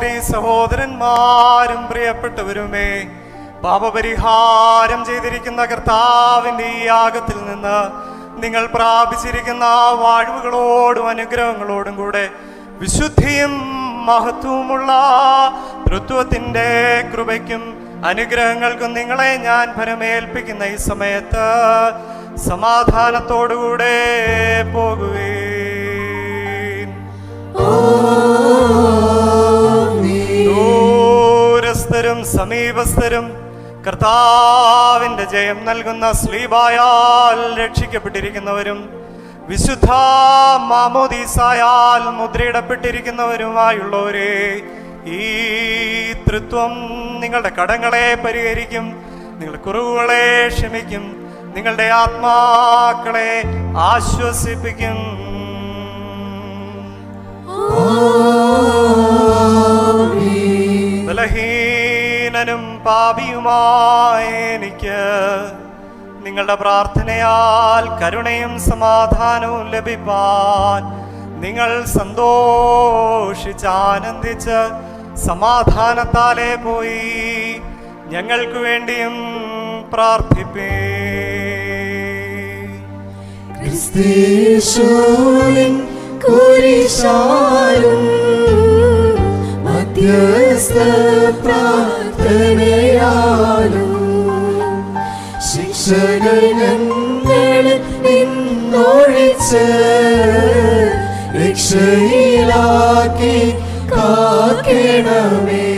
സഹോദരി സഹോദരന്മാരും പ്രിയപ്പെട്ടവരുമേ പാപപരിഹാരം ചെയ്തിരിക്കുന്ന കർത്താവിന്റെ ഈ യാഗത്തിൽ നിന്ന് നിങ്ങൾ പ്രാപിച്ചിരിക്കുന്ന വാഴ്വുകളോടും അനുഗ്രഹങ്ങളോടും കൂടെ വിശുദ്ധിയും മഹത്വമുള്ള തൃത്വത്തിന്റെ കൃപയ്ക്കും അനുഗ്രഹങ്ങൾക്കും നിങ്ങളെ ഞാൻ ഫലമേൽപ്പിക്കുന്ന ഈ സമയത്ത് സമാധാനത്തോടുകൂടെ പോകുകയും സമീപസ്ഥരും കർത്താവിന്റെ ജയം നൽകുന്ന സ്ലീബായാൽ രക്ഷിക്കപ്പെട്ടിരിക്കുന്നവരും വിശുദ്ധ മാമോദീസായാൽ മുദ്രയിടപ്പെട്ടിരിക്കുന്നവരുമായുള്ളവരെ ഈ തൃത്വം നിങ്ങളുടെ കടങ്ങളെ പരിഹരിക്കും നിങ്ങളുടെ കുറവുകളെ ക്ഷമിക്കും നിങ്ങളുടെ ആത്മാക്കളെ ആശ്വസിപ്പിക്കും. ബലഹീനനും പാപിയുമായ എനിക്ക് നിങ്ങളുടെ പ്രാർത്ഥനയാൽ കരുണയും സമാധാനവും ലഭിപ്പാൻ നിങ്ങൾ സന്തോഷിച്ച് ആനന്ദിച്ച് സമാധാനത്താലെ പോയി ഞങ്ങൾക്ക് വേണ്ടിയും പ്രാർത്ഥിപ്പേ. ക്രിസ്തീശോനിൻ കുരിശാലും മധ്യസ്ഥ പ്രാർത്ഥനയാലും ശിക്ഷകൾ ഞങ്ങളിൽ നിന്നൊഴിച്ച് രക്ഷയിലാക്കി കാക്കണമേ.